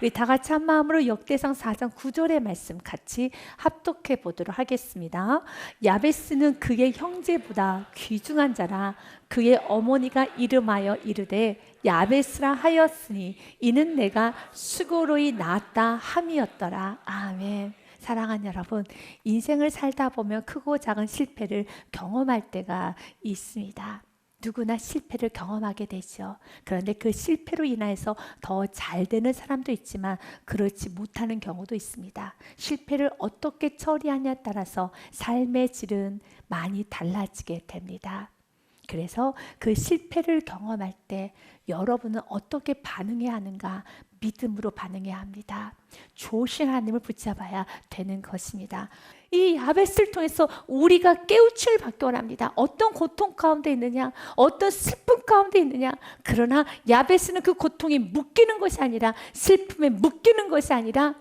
우리 다 같이 한 마음으로 역대상 4장 9절의 말씀 같이 합독해 보도록 하겠습니다. 야베스는 그의 형제보다 귀중한 자라 그의 어머니가 이름하여 이르되 야베스라 하였으니 이는 내가 수고로이 낳았다 함이었더라. 아멘. 사랑하는 여러분, 인생을 살다 보면 크고 작은 실패를 경험할 때가 있습니다. 누구나 실패를 경험하게 되죠. 그런데 그 실패로 인해서 더 잘 되는 사람도 있지만 그렇지 못하는 경우도 있습니다. 실패를 어떻게 처리하냐에 따라서 삶의 질은 많이 달라지게 됩니다. 그래서 그 실패를 경험할 때 여러분은 어떻게 반응해야 하는가 믿음으로 반응해야 합니다. 좋으신 하나님을 붙잡아야 되는 것입니다. 이 야베스를 통해서 우리가 깨우침을 받기 원합니다. 어떤 고통 가운데 있느냐, 어떤 슬픔 가운데 있느냐. 그러나 야베스는 그 고통이 묶이는 것이 아니라 슬픔에 묶이는 것이 아니라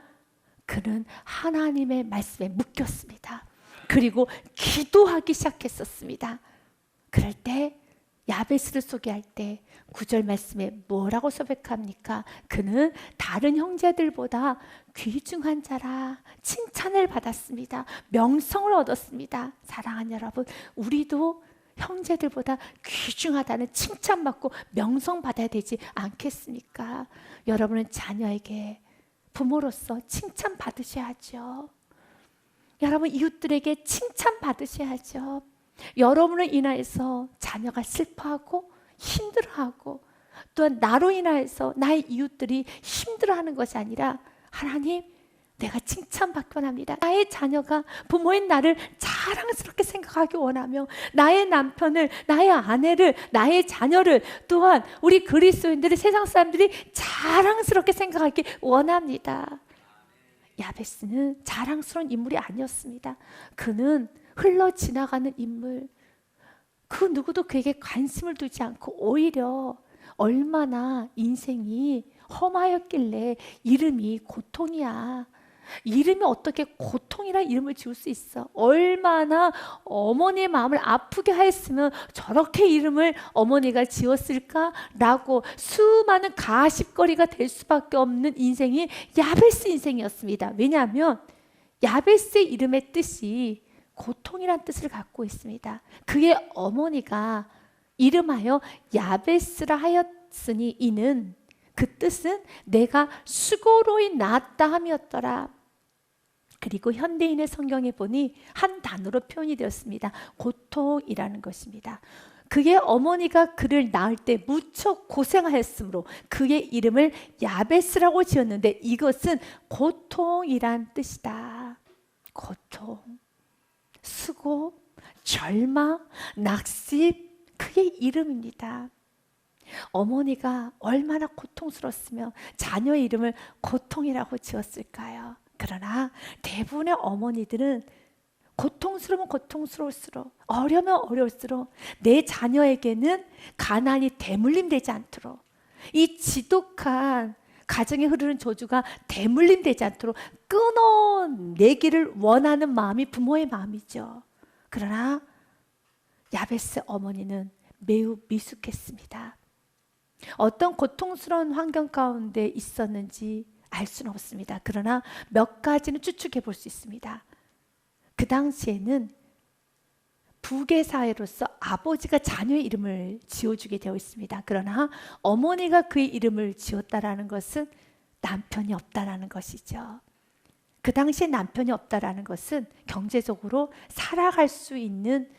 그는 하나님의 말씀에 묶였습니다. 그리고 기도하기 시작했었습니다. 그럴 때 야베스를 소개 할 때 구절 말씀에 뭐라고 소백합니까? 그는 다른 형제들보다 귀중한 자라 칭찬을 받았습니다. 명성을 얻었습니다. 사랑하는 여러분, 우리도 형제들보다 귀중하다는 칭찬받고 명성 받아야 되지 않겠습니까? 여러분은 자녀에게 부모로서 칭찬 받으셔야죠. 여러분 이웃들에게 칭찬 받으셔야죠. 여러분을 인하여서 자녀가 슬퍼하고 힘들어하고 또한 나로 인하여서 나의 이웃들이 힘들어하는 것이 아니라 하나님 내가 칭찬받기 원합니다. 나의 자녀가 부모인 나를 자랑스럽게 생각하기 원하며 나의 남편을, 나의 아내를, 나의 자녀를 또한 우리 그리스도인들이 세상 사람들이 자랑스럽게 생각하기 원합니다. 야베스는 자랑스러운 인물이 아니었습니다. 그는 흘러 지나가는 인물. 그 누구도 그에게 관심을 두지 않고 오히려 얼마나 인생이 험하였길래 이름이 고통이야. 이름이 어떻게 고통이라 이름을 지을 수 있어? 얼마나 어머니의 마음을 아프게 하였으면 저렇게 이름을 어머니가 지었을까라고 수많은 가십거리가 될 수밖에 없는 인생이 야베스 인생이었습니다. 왜냐하면 야베스의 이름의 뜻이 고통이란 뜻을 갖고 있습니다. 그의 어머니가 이름하여 야베스라 하였으니 이는 그 뜻은 내가 수고로이 낳았다 함이었더라. 그리고 현대인의 성경에 보니 한 단어로 표현이 되었습니다. 고통이라는 것입니다. 그의 어머니가 그를 낳을 때 무척 고생하였으므로 그의 이름을 야베스라고 지었는데 이것은 고통이란 뜻이다. 고통. 수고, 절망, 낙심, 그게 이름입니다. 어머니가 얼마나 고통스러웠으면 자녀의 이름을 고통이라고 지었을까요? 그러나 대부분의 어머니들은 고통스러우면 고통스러울수록 어려면 어려울수록 내 자녀에게는 가난이 대물림 되지 않도록 이 지독한 가정에 흐르는 저주가 대물림 되지 않도록 끊어내기를 원하는 마음이 부모의 마음이죠. 그러나 야베스 어머니는 매우 미숙했습니다. 어떤 고통스러운 환경 가운데 있었는지 알 수는 없습니다. 그러나 몇 가지는 추측해 볼 수 있습니다. 그 당시에는 부계 사회로서 아버지가 자녀의 이름을 지어주게 되어 있습니다. 그러나 어머니가 그의 이름을 지었다라는 것은 남편이 없다라는 것이죠. 그 당시에 남편이 없다라는 것은 경제적으로 살아갈 수 있는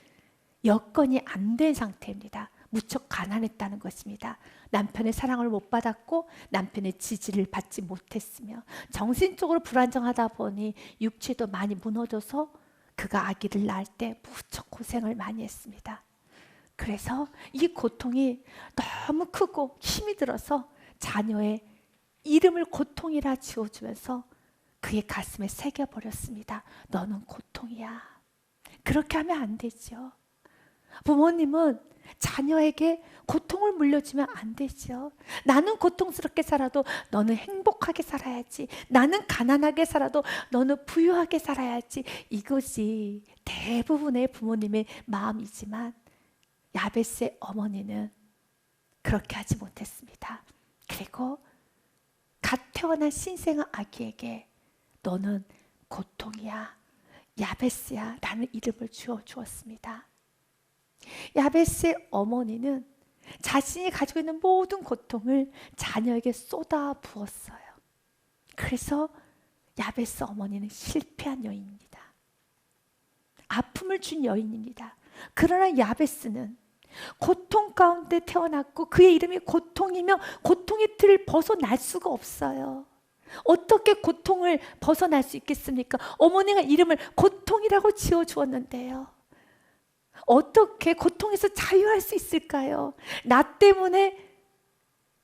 여건이 안 된 상태입니다. 무척 가난했다는 것입니다. 남편의 사랑을 못 받았고 남편의 지지를 받지 못했으며 정신적으로 불안정하다 보니 육체도 많이 무너져서 그가 아기를 낳을 때 무척 고생을 많이 했습니다. 그래서 이 고통이 너무 크고 힘이 들어서 자녀의 이름을 고통이라 지어주면서 그의 가슴에 새겨버렸습니다. 너는 고통이야. 그렇게 하면 안 되죠. 부모님은 자녀에게 고통을 물려주면 안 되죠. 나는 고통스럽게 살아도 너는 행복하게 살아야지. 나는 가난하게 살아도 너는 부유하게 살아야지. 이것이 대부분의 부모님의 마음이지만 야베스의 어머니는 그렇게 하지 못했습니다. 그리고 갓 태어난 신생아 아기에게 너는 고통이야. 야베스야 라는 이름을 주어 주었습니다. 야베스의 어머니는 자신이 가지고 있는 모든 고통을 자녀에게 쏟아 부었어요. 그래서 야베스 어머니는 실패한 여인입니다. 아픔을 준 여인입니다. 그러나 야베스는 고통 가운데 태어났고 그의 이름이 고통이며 고통의 틀을 벗어날 수가 없어요. 어떻게 고통을 벗어날 수 있겠습니까? 어머니가 이름을 고통이라고 지어 주었는데요. 어떻게 고통에서 자유할 수 있을까요? 나 때문에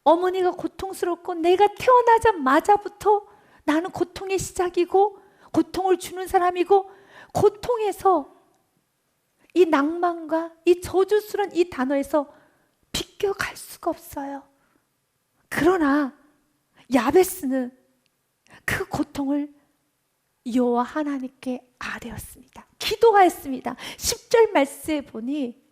어머니가 고통스럽고 내가 태어나자마자부터 나는 고통의 시작이고 고통을 주는 사람이고 고통에서 이 낭만과 이 저주스러운 이 단어에서 비껴갈 수가 없어요. 그러나 야베스는 그 고통을 여호와 하나님께 아뢰었습니다. 기도하였습니다. 10절 말씀에 보니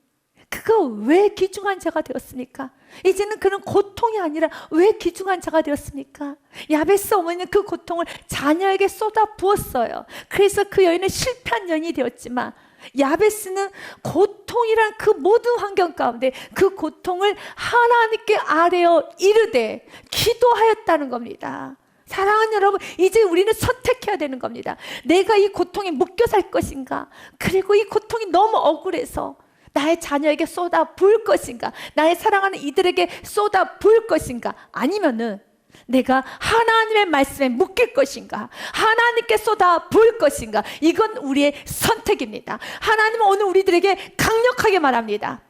그가 왜 귀중한 자가 되었습니까? 이제는 그는 고통이 아니라 왜 귀중한 자가 되었습니까? 야베스 어머니는 그 고통을 자녀에게 쏟아 부었어요. 그래서 그 여인은 실패한 여인이 되었지만 야베스는 고통이란 그 모든 환경 가운데 그 고통을 하나님께 아뢰어 이르되 기도하였다는 겁니다. 사랑하는 여러분, 이제 우리는 선택해야 되는 겁니다. 내가 이 고통에 묶여 살 것인가? 그리고 이 고통이 너무 억울해서 나의 자녀에게 쏟아 부을 것인가? 나의 사랑하는 이들에게 쏟아 부을 것인가? 아니면은 내가 하나님의 말씀에 묶일 것인가? 하나님께 쏟아 부을 것인가? 이건 우리의 선택입니다. 하나님은 오늘 우리들에게 강력하게 말합니다.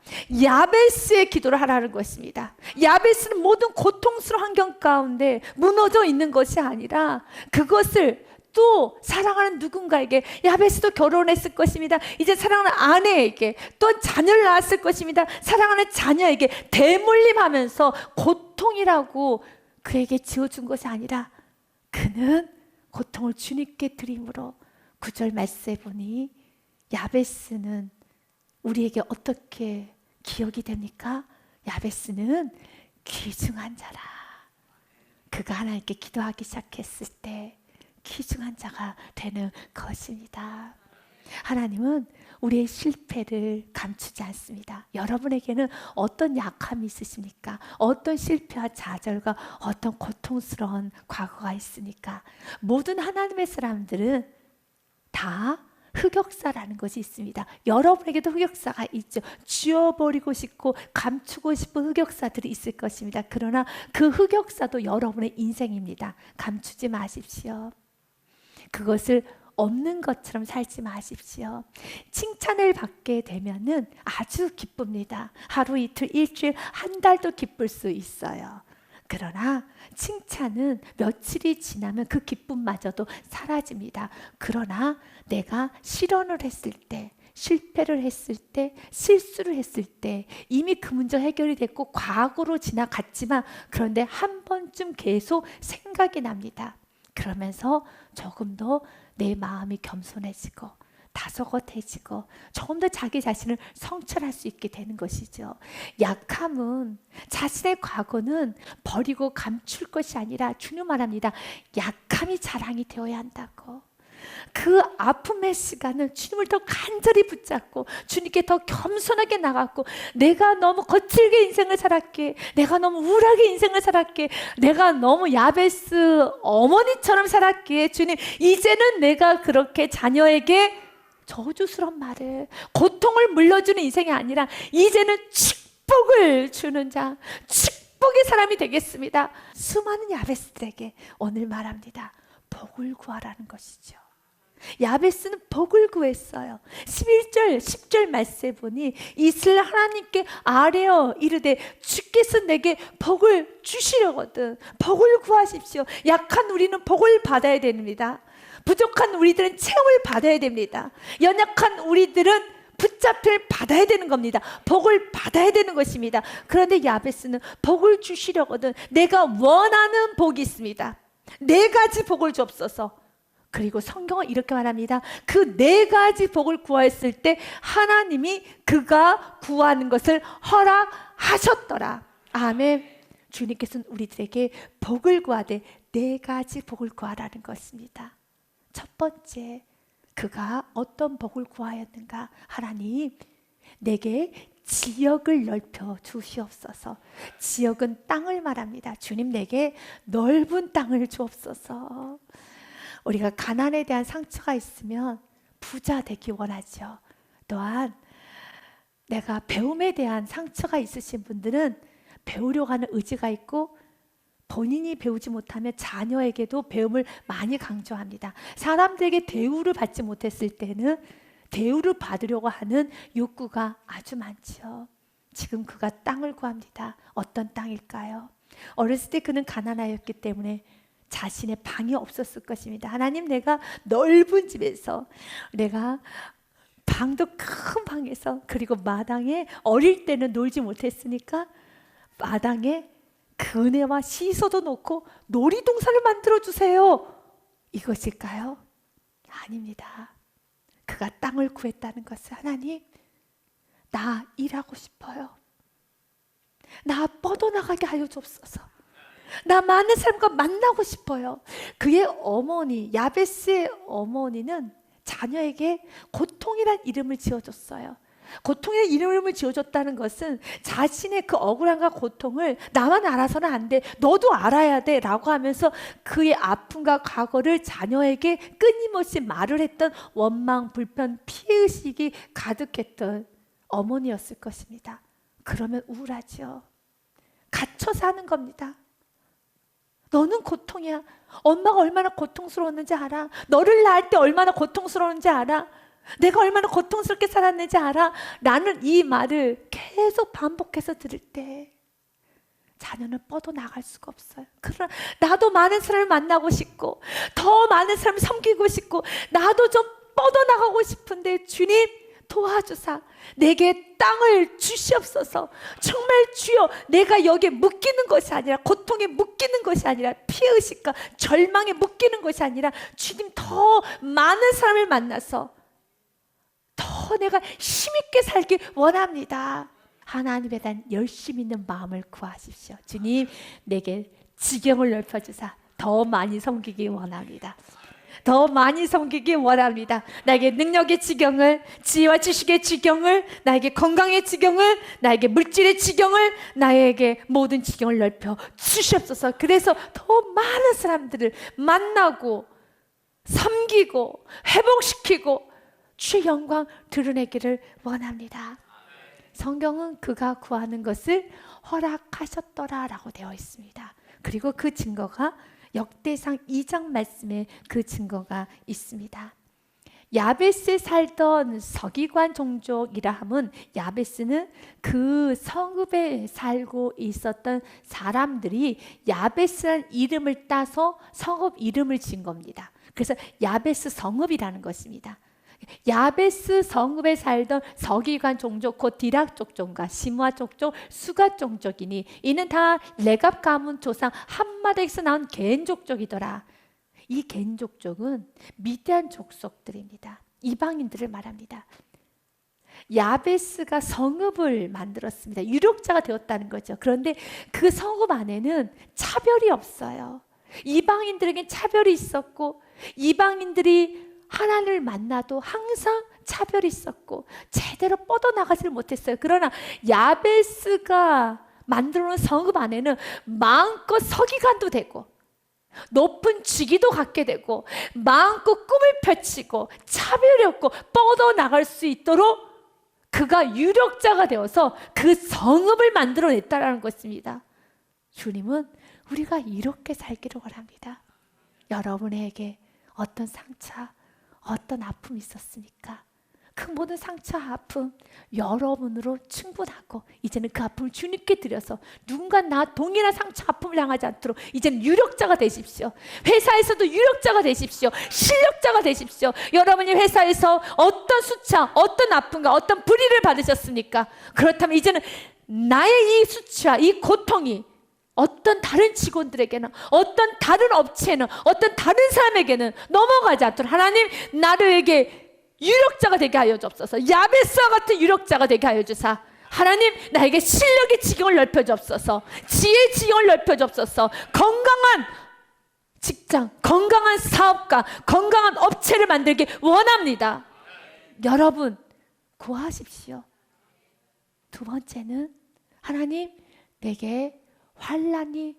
야베스의 기도를 하라는 것입니다. 야베스는 모든 고통스러운 환경 가운데 무너져 있는 것이 아니라 그것을 또 사랑하는 누군가에게 야베스도 결혼했을 것입니다. 이제 사랑하는 아내에게 또 자녀를 낳았을 것입니다. 사랑하는 자녀에게 대물림하면서 고통이라고 그에게 지어준 것이 아니라 그는 고통을 주님께 드림으로 구절 말씀해 보니 야베스는 우리에게 어떻게 기억이 됩니까? 야베스는 귀중한 자라. 그가 하나님께 기도하기 시작했을 때 귀중한 자가 되는 것입니다. 하나님은 우리의 실패를 감추지 않습니다. 여러분에게는 어떤 약함이 있으십니까? 어떤 실패와 좌절과 어떤 고통스러운 과거가 있습니까? 모든 하나님의 사람들은 다 흑역사라는 것이 있습니다. 여러분에게도 흑역사가 있죠. 지워버리고 싶고 감추고 싶은 흑역사들이 있을 것입니다. 그러나 그 흑역사도 여러분의 인생입니다. 감추지 마십시오. 그것을 없는 것처럼 살지 마십시오. 칭찬을 받게 되면은 아주 기쁩니다. 하루 이틀 일주일 한 달도 기쁠 수 있어요. 그러나 칭찬은 며칠이 지나면 그 기쁨마저도 사라집니다. 그러나 내가 실언을 했을 때 실패를 했을 때, 실수를 했을 때 이미 그 문제 해결이 됐고 과거로 지나갔지만 그런데 한 번쯤 계속 생각이 납니다. 그러면서 조금 더 내 마음이 겸손해지고 다소곳해지고 조금 더 자기 자신을 성찰할 수 있게 되는 것이죠. 약함은 자신의 과거는 버리고 감출 것이 아니라 주님 말합니다. 약함이 자랑이 되어야 한다고. 그 아픔의 시간을 주님을 더 간절히 붙잡고 주님께 더 겸손하게 나갔고 내가 너무 거칠게 인생을 살았기에 내가 너무 우울하게 인생을 살았기에 내가 너무 야베스 어머니처럼 살았기에 주님 이제는 내가 그렇게 자녀에게 저주스러운 말을 고통을 물려주는 인생이 아니라 이제는 축복을 주는 자 축복의 사람이 되겠습니다. 수많은 야베스들에게 오늘 말합니다. 복을 구하라는 것이죠 야베스는 복을 구했어요. 11절, 10절 말씀에 보니 이슬 하나님께 아뢰어 이르되 주께서 내게 복을 주시려거든. 복을 구하십시오. 약한 우리는 복을 받아야 됩니다. 부족한 우리들은 채용을 받아야 됩니다. 연약한 우리들은 붙잡힐 받아야 되는 겁니다. 복을 받아야 되는 것입니다. 그런데 야베스는 복을 주시려거든. 내가 원하는 복이 있습니다. 네 가지 복을 주옵소서. 그리고 성경은 이렇게 말합니다. 그 네 가지 복을 구하였을 때 하나님이 그가 구하는 것을 허락하셨더라. 아멘. 주님께서는 우리들에게 복을 구하되 네 가지 복을 구하라는 것입니다. 첫 번째, 그가 어떤 복을 구하였는가? 하나님, 내게 지역을 넓혀 주시옵소서. 지역은 땅을 말합니다. 주님 내게 넓은 땅을 주옵소서. 우리가 가난에 대한 상처가 있으면 부자 되기 원하죠. 또한 내가 배움에 대한 상처가 있으신 분들은 배우려고 하는 의지가 있고 본인이 배우지 못하면 자녀에게도 배움을 많이 강조합니다. 사람들에게 대우를 받지 못했을 때는 대우를 받으려고 하는 욕구가 아주 많죠. 지금 그가 땅을 구합니다. 어떤 땅일까요? 어렸을 때 그는 가난하였기 때문에 자신의 방이 없었을 것입니다. 하나님 내가 넓은 집에서 내가 방도 큰 방에서 그리고 마당에 어릴 때는 놀지 못했으니까 마당에 그네와 시소도 놓고 놀이동산을 만들어 주세요. 이것일까요? 아닙니다. 그가 땅을 구했다는 것은 하나님 나 일하고 싶어요. 나 뻗어나가게 하여 주옵소서. 나 많은 사람과 만나고 싶어요. 그의 어머니 야베스의 어머니는 자녀에게 고통이란 이름을 지어줬어요. 고통의 이름을 지어줬다는 것은 자신의 그 억울함과 고통을 나만 알아서는 안 돼. 너도 알아야 돼. 라고 하면서 그의 아픔과 과거를 자녀에게 끊임없이 말을 했던 원망, 불편, 피의식이 가득했던 어머니였을 것입니다. 그러면 우울하죠. 갇혀 사는 겁니다. 너는 고통이야. 엄마가 얼마나 고통스러웠는지 알아. 너를 낳을 때 얼마나 고통스러웠는지 알아. 내가 얼마나 고통스럽게 살았는지 알아? 라는 이 말을 계속 반복해서 들을 때 자녀는 뻗어 나갈 수가 없어요. 그러나 나도 많은 사람을 만나고 싶고 더 많은 사람을 섬기고 싶고 나도 좀 뻗어 나가고 싶은데 주님 도와주사 내게 땅을 주시옵소서 정말 주여 내가 여기에 묶이는 것이 아니라 고통에 묶이는 것이 아니라 피의식과 절망에 묶이는 것이 아니라 주님 더 많은 사람을 만나서 더 내가 힘있게 살기 원합니다. 하나님에 대한 열심 있는 마음을 구하십시오. 주님, 내게 지경을 넓혀주사 더 많이 섬기기 원합니다. 더 많이 섬기기 원합니다. 나에게 능력의 지경을, 지혜와 지식의 지경을, 나에게 건강의 지경을, 나에게 물질의 지경을, 나에게 모든 지경을 넓혀 주시옵소서. 그래서 더 많은 사람들을 만나고, 섬기고, 회복시키고, 주의 영광 드러내기를 원합니다. 성경은 그가 구하는 것을 허락하셨더라 라고 되어 있습니다. 그리고 그 증거가 역대상 2장 말씀에 그 증거가 있습니다. 야베스에 살던 서기관 종족이라 함은 야베스는 그 성읍에 살고 있었던 사람들이 야베스란 이름을 따서 성읍 이름을 지은 겁니다. 그래서 야베스 성읍이라는 것입니다. 야베스 성읍에 살던 서기관 종족 곧 디락 족종과 시므아 족족, 수가 족족이니 이는 다 레갑 가문 조상 한마디에서 나온 겐 족족이더라. 이겐 족족은 미대한 족속들입니다. 이방인들을 말합니다. 야베스가 성읍을 만들었습니다. 유력자가 되었다는 거죠. 그런데 그 성읍 안에는 차별이 없어요. 이방인들에게 차별이 있었고 이방인들이 하나님을 만나도 항상 차별이 있었고 제대로 뻗어나가지를 못했어요. 그러나 야베스가 만들어 놓은 성읍 안에는 마음껏 서기관도 되고 높은 직위도 갖게 되고 마음껏 꿈을 펼치고 차별이 없고 뻗어나갈 수 있도록 그가 유력자가 되어서 그 성읍을 만들어냈다라는 것입니다. 주님은 우리가 이렇게 살기를 원합니다. 여러분에게 어떤 상처, 어떤 아픔이 있었습니까? 그 모든 상처, 아픔 여러분으로 충분하고 이제는 그 아픔을 주님께 드려서 누군가 나 동일한 상처, 아픔을 당하지 않도록 이제는 유력자가 되십시오. 회사에서도 유력자가 되십시오. 실력자가 되십시오. 여러분이 회사에서 어떤 수차, 어떤 아픔과 어떤 불의를 받으셨습니까? 그렇다면 이제는 나의 이 수치와 이 고통이 어떤 다른 직원들에게는 어떤 다른 업체는 어떤 다른 사람에게는 넘어가지 않도록 하나님 나를에게 유력자가 되게 하여 주옵소서 야베스와 같은 유력자가 되게 하여 주사 하나님 나에게 실력의 지경을 넓혀 주옵소서 지혜의 지경을 넓혀 주옵소서 건강한 직장, 건강한 사업가, 건강한 업체를 만들기 원합니다. 여러분, 구하십시오. 두 번째는 하나님 내게 환란이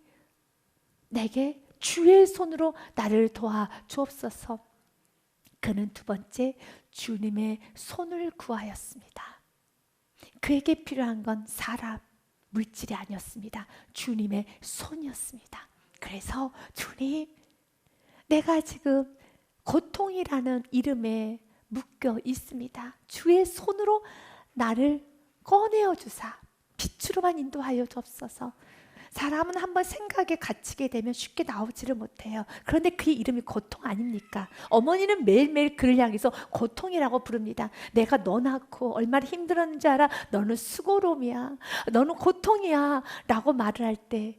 내게 주의 손으로 나를 도와 주옵소서. 그는 두 번째 주님의 손을 구하였습니다. 그에게 필요한 건 사람, 물질이 아니었습니다. 주님의 손이었습니다. 그래서 주님, 내가 지금 고통이라는 이름에 묶여 있습니다. 주의 손으로 나를 꺼내어 주사 빛으로만 인도하여 주옵소서. 사람은 한번 생각에 갇히게 되면 쉽게 나오지를 못해요. 그런데 그 이름이 고통 아닙니까? 어머니는 매일매일 그를 향해서 고통이라고 부릅니다. 내가 너 낳고 얼마나 힘들었는지 알아? 너는 수고로움이야. 너는 고통이야. 라고 말을 할 때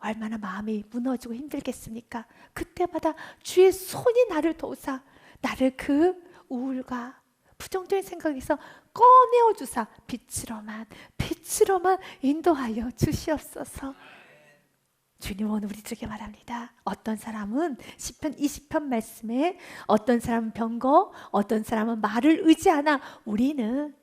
얼마나 마음이 무너지고 힘들겠습니까? 그때마다 주의 손이 나를 도우사 나를 그 우울과 부정적인 생각에서 꺼내어 주사 빛으로만 빛으로만 인도하여 주시옵소서. 주님 오늘 우리들에게 말합니다. 어떤 사람은 시편 20편 말씀에 어떤 사람은 병거, 어떤 사람은 말을 의지하나 우리는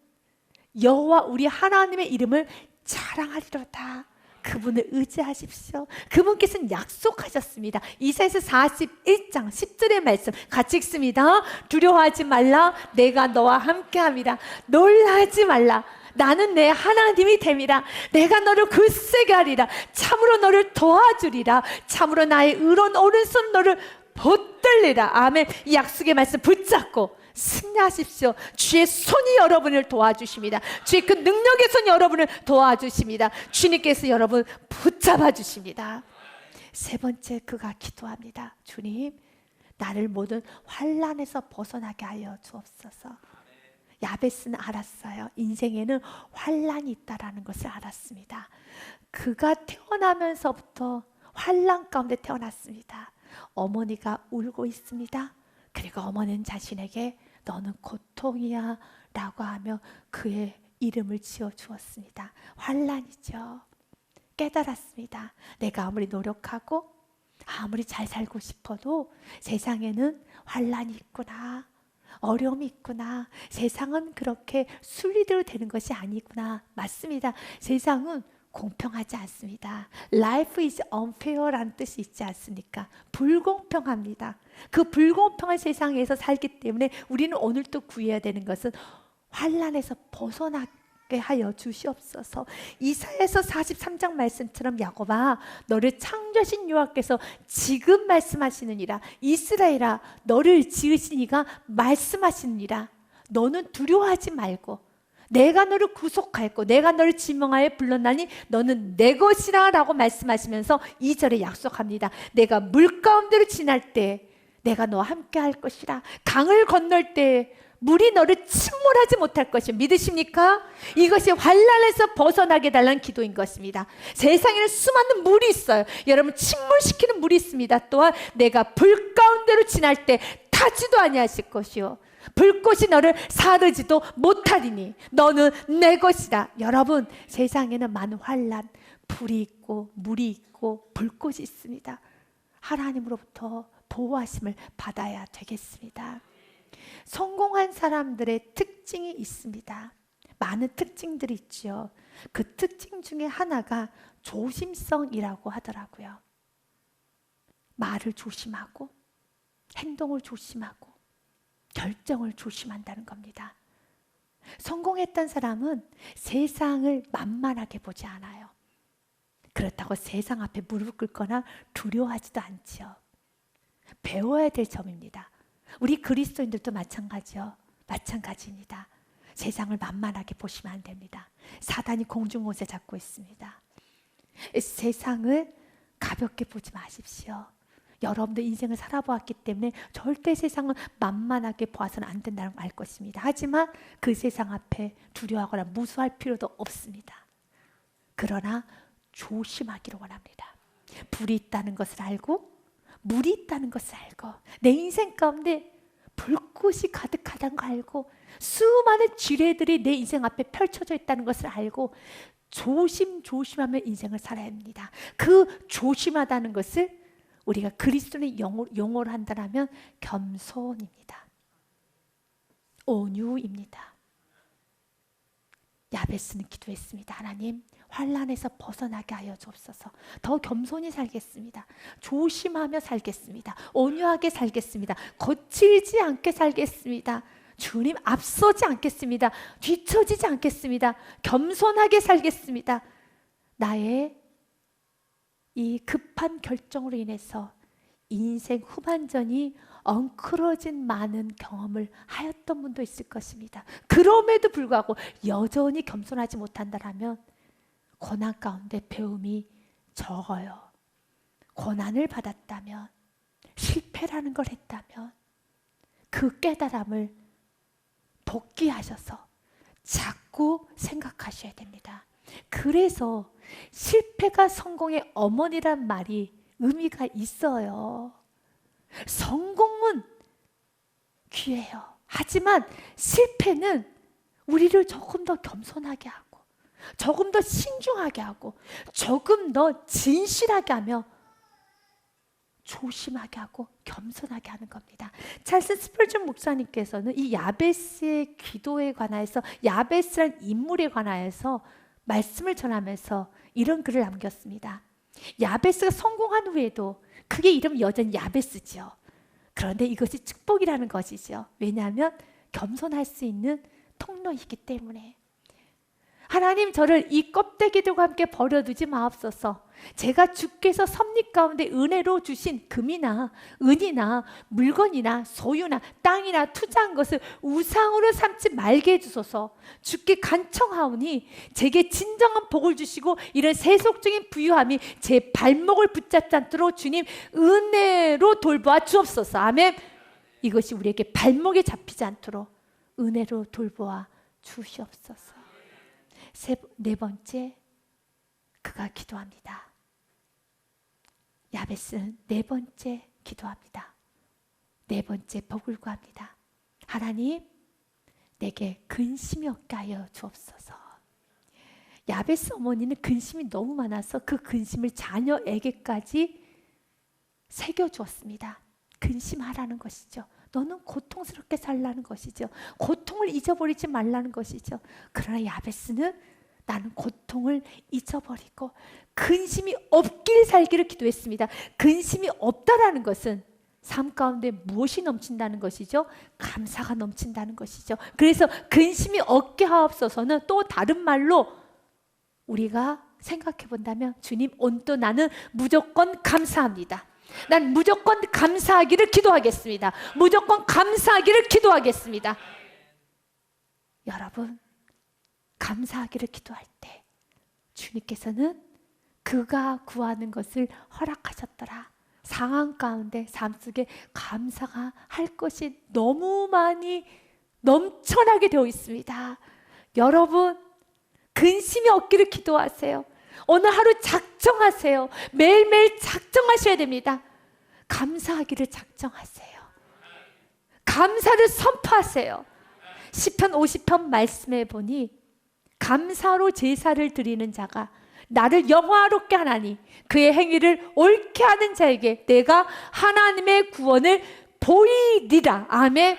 여호와 우리 하나님의 이름을 자랑하리로다. 그분을 의지하십시오. 그분께서는 약속하셨습니다. 이사에서 41장 10절의 말씀 같이 읽습니다. 두려워하지 말라. 내가 너와 함께함이라. 놀라지 말라. 나는 내 하나님이 됨이라. 내가 너를 굳세게 하리라. 참으로 너를 도와주리라. 참으로 나의 의로운 오른손 너를 붙들리라. 아멘. 이 약속의 말씀 붙잡고 승리하십시오. 주의 손이 여러분을 도와주십니다. 주의 그 능력의 손이 여러분을 도와주십니다. 주님께서 여러분 붙잡아 주십니다. 세 번째 그가 기도합니다. 주님, 나를 모든 환란에서 벗어나게 하여 주옵소서. 야베스는 알았어요. 인생에는 환란이 있다라는 것을 알았습니다. 그가 태어나면서부터 환란 가운데 태어났습니다. 어머니가 울고 있습니다. 그리고 어머니는 자신에게 너는 고통이야 라고 하며 그의 이름을 지어 주었습니다. 환란이죠. 깨달았습니다. 내가 아무리 노력하고 아무리 잘 살고 싶어도 세상에는 환란이 있구나. 어려움이 있구나. 세상은 그렇게 순리대로 되는 것이 아니구나. 맞습니다. 세상은 공평하지 않습니다. Life is unfair라는 뜻이 있지 않습니까? 불공평합니다. 그 불공평한 세상에서 살기 때문에 우리는 오늘 또 구해야 되는 것은 환란에서 벗어나게 하여 주시옵소서. 이사에서 43장 말씀처럼 야곱아 너를 창조하신 여호와께서 지금 말씀하시느니라 이스라엘아 너를 지으신 이가 말씀하시느니라 너는 두려워하지 말고 내가 너를 구속하였고 내가 너를 지명하여 불렀나니 너는 내 것이라 라고 말씀하시면서 이절에 약속합니다. 내가 물 가운데로 지날 때 내가 너와 함께 할 것이라 강을 건널 때 물이 너를 침몰하지 못할 것이 믿으십니까? 이것이 환란에서 벗어나게 달라는 기도인 것입니다. 세상에는 수많은 물이 있어요. 여러분 침몰시키는 물이 있습니다. 또한 내가 불 가운데로 지날 때 타지도 아니하실 것이요. 불꽃이 너를 사르지도 못하리니 너는 내 것이다. 여러분 세상에는 많은 환란, 불이 있고 물이 있고 불꽃이 있습니다. 하나님으로부터 보호하심을 받아야 되겠습니다. 성공한 사람들의 특징이 있습니다. 많은 특징들이 있죠. 그 특징 중에 하나가 조심성이라고 하더라고요. 말을 조심하고 행동을 조심하고 결정을 조심한다는 겁니다. 성공했던 사람은 세상을 만만하게 보지 않아요. 그렇다고 세상 앞에 무릎 꿇거나 두려워하지도 않지요. 배워야 될 점입니다. 우리 그리스도인들도 마찬가지요. 마찬가지입니다. 세상을 만만하게 보시면 안 됩니다. 사단이 공중곳에 잡고 있습니다. 세상을 가볍게 보지 마십시오. 여러분도 인생을 살아보았기 때문에 절대 세상을 만만하게 보아서는 안 된다는 걸 알 것입니다. 하지만 그 세상 앞에 두려워하거나 무수할 필요도 없습니다. 그러나 조심하기를 원합니다. 불이 있다는 것을 알고 물이 있다는 것을 알고 내 인생 가운데 불꽃이 가득하다는 걸 알고 수많은 지뢰들이 내 인생 앞에 펼쳐져 있다는 것을 알고 조심조심하며 인생을 살아야 합니다. 그 조심하다는 것을 우리가 그리스도의 용어, 용어를 한다면 겸손입니다. 온유입니다. 야베스는 기도했습니다. 하나님 환란에서 벗어나게 하여 주옵소서. 더 겸손히 살겠습니다. 조심하며 살겠습니다. 온유하게 살겠습니다. 거칠지 않게 살겠습니다. 주님 앞서지 않겠습니다. 뒤처지지 않겠습니다. 겸손하게 살겠습니다. 나의 이 급한 결정으로 인해서 인생 후반전이 엉클어진 많은 경험을 하였던 분도 있을 것입니다. 그럼에도 불구하고 여전히 겸손하지 못한다라면 고난 가운데 배움이 적어요. 고난을 받았다면 실패라는 걸 했다면 그 깨달음을 복귀하셔서 자꾸 생각하셔야 됩니다. 그래서 실패가 성공의 어머니란 말이 의미가 있어요. 성공은 귀해요. 하지만 실패는 우리를 조금 더 겸손하게 하고, 조금 더 신중하게 하고, 조금 더 진실하게 하며, 조심하게 하고 겸손하게 하는 겁니다. 찰스 스펄전 목사님께서는 이 야베스의 기도에 관하여서 야베스란 인물에 관하여서 말씀을 전하면서 이런 글을 남겼습니다. 야베스가 성공한 후에도 그게 이름 여전히 야베스죠. 그런데 이것이 축복이라는 것이죠. 왜냐하면 겸손할 수 있는 통로이기 때문에. 하나님 저를 이 껍데기들과 함께 버려두지 마옵소서. 제가 주께서 섭리 가운데 은혜로 주신 금이나 은이나 물건이나 소유나 땅이나 투자한 것을 우상으로 삼지 말게 해주소서. 주께 간청하오니 제게 진정한 복을 주시고 이런 세속적인 부유함이 제 발목을 붙잡지 않도록 주님 은혜로 돌보아 주옵소서. 아멘. 이것이 우리에게 발목에 잡히지 않도록 은혜로 돌보아 주시옵소서. 세, 네 번째, 그가 기도합니다. 야베스는 네 번째 기도합니다. 네 번째 복을 구합니다. 하나님, 내게 근심이 없게 하여 주옵소서. 야베스 어머니는 근심이 너무 많아서 그 근심을 자녀에게까지 새겨주었습니다. 근심하라는 것이죠. 너는 고통스럽게 살라는 것이죠. 고통을 잊어버리지 말라는 것이죠. 그러나 야베스는 나는 고통을 잊어버리고 근심이 없길 살기를 기도했습니다. 근심이 없다라는 것은 삶 가운데 무엇이 넘친다는 것이죠? 감사가 넘친다는 것이죠. 그래서 근심이 없게 하옵소서는 또 다른 말로 우리가 생각해 본다면 주님 온또 나는 무조건 감사합니다. 난 무조건 감사하기를 기도하겠습니다. 무조건 감사하기를 기도하겠습니다. 여러분, 감사하기를 기도할 때 주님께서는 그가 구하는 것을 허락하셨더라. 상황 가운데 삶 속에 감사가 할 것이 너무 많이 넘쳐나게 되어 있습니다. 여러분, 근심이 없기를 기도하세요. 오늘 하루 작정하세요. 매일매일 작정하셔야 됩니다. 감사하기를 작정하세요. 감사를 선포하세요. 시편 50편 말씀해 보니 감사로 제사를 드리는 자가 나를 영화롭게 하나니 그의 행위를 옳게 하는 자에게 내가 하나님의 구원을 보이리라. 아멘.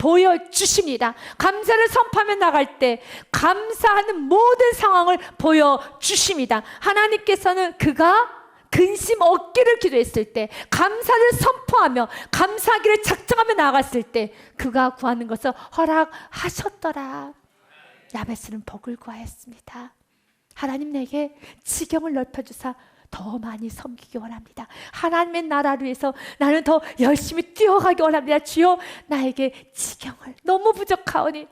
보여주십니다. 감사를 선포하며 나갈 때 감사하는 모든 상황을 보여주십니다. 하나님께서는 그가 근심 없기를 기도했을 때 감사를 선포하며 감사하기를 작정하며 나갔을 때 그가 구하는 것을 허락하셨더라. 야베스는 복을 구하였습니다. 하나님 내게 지경을 넓혀주사 더 많이 섬기기 원합니다. 하나님의 나라를 위해서 나는 더 열심히 뛰어가기 원합니다. 주여 나에게 지경을 너무 부족하오니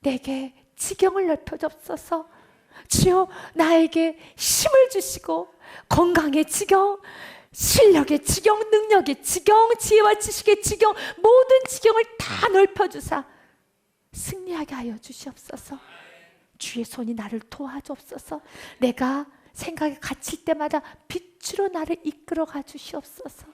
내게 지경을 넓혀주옵소서. 주여 나에게 힘을 주시고 건강의 지경, 실력의 지경, 능력의 지경, 지혜와 지식의 지경 모든 지경을 다 넓혀주사 승리하게 하여 주시옵소서. 주의 손이 나를 도와주옵소서. 내가 생각이 갇힐 때마다 빛으로 나를 이끌어 가 주시옵소서.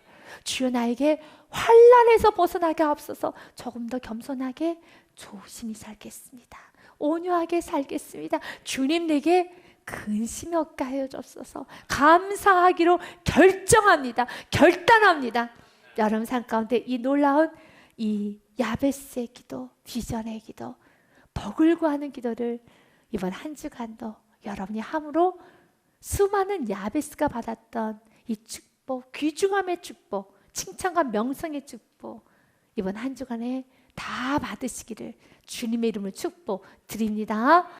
주여 나에게 환란에서 벗어나게 하옵소서. 조금 더 겸손하게 조심히 살겠습니다. 온유하게 살겠습니다. 주님 내게 근심이 없게 하여 주옵소서. 감사하기로 결정합니다. 결단합니다. 여러분 삶 가운데 이 놀라운 이 야베스의 기도, 비전의 기도, 복을 구하는 기도를 이번 한 주간도 여러분이 함으로 수많은 야베스가 받았던 이 축복, 귀중함의 축복, 칭찬과 명성의 축복 이번 한 주간에 다 받으시기를 주님의 이름으로 축복 드립니다.